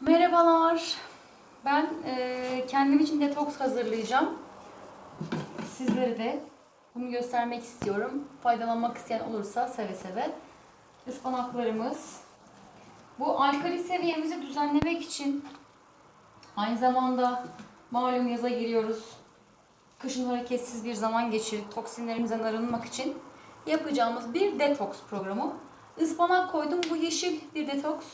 Merhabalar. Ben eee, kendim için detoks hazırlayacağım. Sizlere de bunu göstermek istiyorum. Faydalanmak isteyen olursa seve seve. Ispanaklarımız. Bu alkali seviyemizi düzenlemek için aynı zamanda malum yaza giriyoruz. Kışın hareketsiz bir zaman geçirip toksinlerimizden arınmak için yapacağımız bir detoks programı. Ispanak koydum. Bu yeşil bir detoks.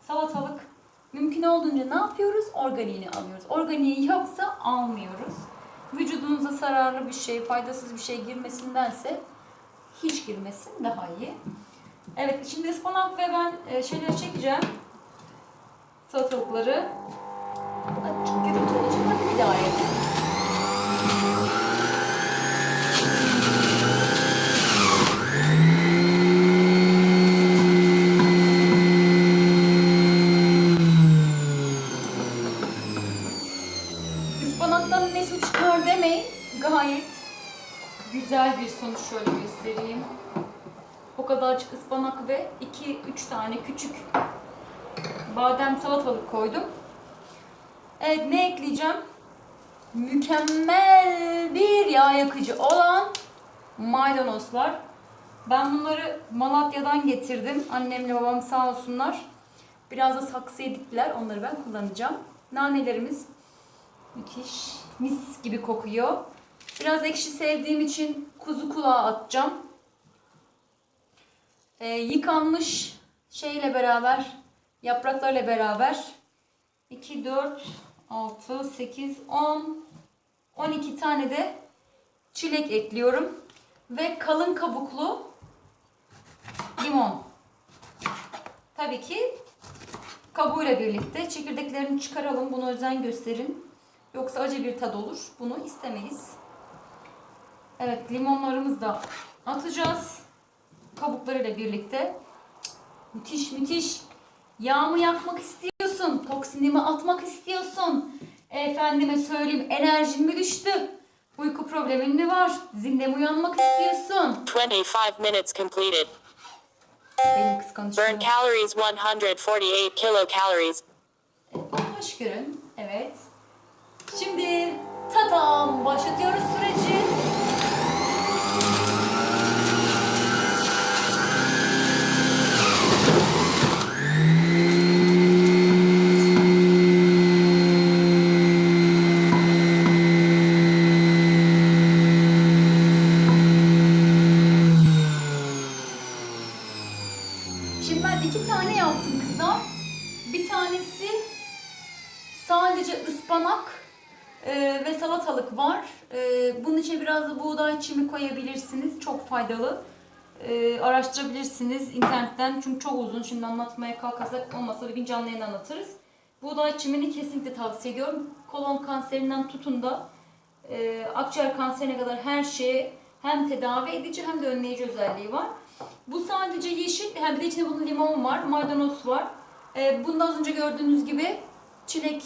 Salatalık. Mümkün olduğunca ne yapıyoruz? Organiğini alıyoruz. Organiği yoksa almıyoruz. Vücudunuza zararlı bir şey, faydasız bir şey girmesindense hiç girmesin daha iyi. Evet şimdi ıspanak ve ben e, şeyleri çekeceğim. Salatalıkları. Açık gürültü olacak. Hadi bir daha edin. Ispanaktan ne su çıkar demeyin. Gayet güzel bir sonuç şöyle göstereyim. O kadarcık ıspanak ve 2-3 tane küçük badem salatalık koydum. Evet ne ekleyeceğim? Mükemmel bir yağ yakıcı olan maydanozlar. Ben bunları Malatya'dan getirdim. Annemle babam sağ olsunlar. Biraz da saksıya diktiler. Onları ben kullanacağım. Nanelerimiz Müthiş. Mis gibi kokuyor. Biraz ekşi sevdiğim için kuzu kulağı atacağım. Ee, yıkanmış şeyle beraber, yapraklarla beraber 2, 4, 6, 8, 10, 12 tane de çilek ekliyorum. Ve kalın kabuklu limon. Tabii ki kabuğuyla birlikte çekirdeklerini çıkaralım. Bunu özen gösterin. Yoksa acı bir tad olur. Bunu istemeyiz. Evet limonlarımızı da atacağız. Kabuklarıyla birlikte. Müthiş müthiş. Yağımı yakmak istiyorsun. Toksinimi atmak istiyorsun. Efendime söyleyeyim enerjin mi düştü? Uyku problemin mi var? Zinde mi uyanmak istiyorsun? 25 minutes completed. Benim kıskançlığım. Burn calories 148 kilocalories. Hoş görün. Evet. Şimdi tatam başlatıyoruz süreci. Şimdi ben iki tane yaptım kızlar. Bir tanesi Sadece ıspanak e, ve salatalık var. E, bunun içine biraz da buğday çimi koyabilirsiniz. Çok faydalı. E, araştırabilirsiniz internetten. Çünkü çok uzun. Şimdi anlatmaya kalkarsak olmasa bir canlı yayın anlatırız. Buğday çimini kesinlikle tavsiye ediyorum. Kolon kanserinden tutun da e, akciğer kanserine kadar her şeye hem tedavi edici hem de önleyici özelliği var. Bu sadece yeşil, hem de içinde bunun limon var, maydanoz var. E, bunda az önce gördüğünüz gibi çilek.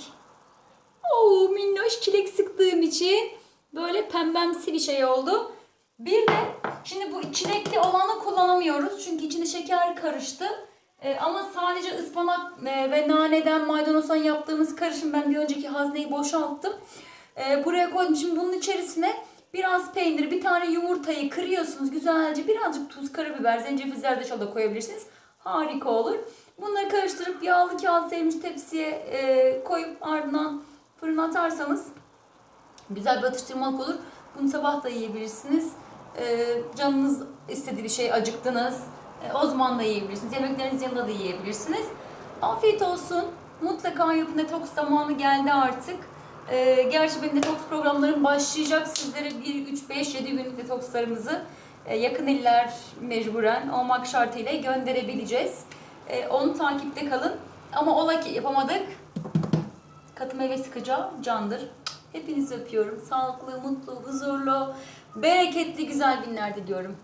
Oo minnoş çilek sıktığım için böyle pembemsi bir şey oldu. Bir de şimdi bu çilekli olanı kullanamıyoruz çünkü içinde şeker karıştı. Ee, ama sadece ıspanak e, ve naneden maydanozdan yaptığımız karışım ben bir önceki hazneyi boşalttım. Ee, buraya koydum. Şimdi bunun içerisine biraz peynir, bir tane yumurtayı kırıyorsunuz güzelce. Birazcık tuz, karabiber, zencefil, zerdeçal da koyabilirsiniz. Harika olur. Bunları karıştırıp yağlı kağıt serilmiş tepsiye e, koyup ardından fırına atarsanız güzel bir atıştırmalık olur. Bunu sabah da yiyebilirsiniz. E, canınız istediği bir şey acıktınız. E, o zaman da yiyebilirsiniz. Yemekleriniz yanında da yiyebilirsiniz. Afiyet olsun. Mutlaka yapın. Detoks zamanı geldi artık. E, gerçi benim detoks programlarım başlayacak. Sizlere 1, 3, 5, 7 günlük detokslarımızı e, yakın iller mecburen olmak şartıyla gönderebileceğiz. E, onu takipte kalın. Ama ola ki yapamadık. Meyve sıkacağı candır. Hepinizi öpüyorum. Sağlıklı, mutlu, huzurlu, bereketli, güzel günler diliyorum.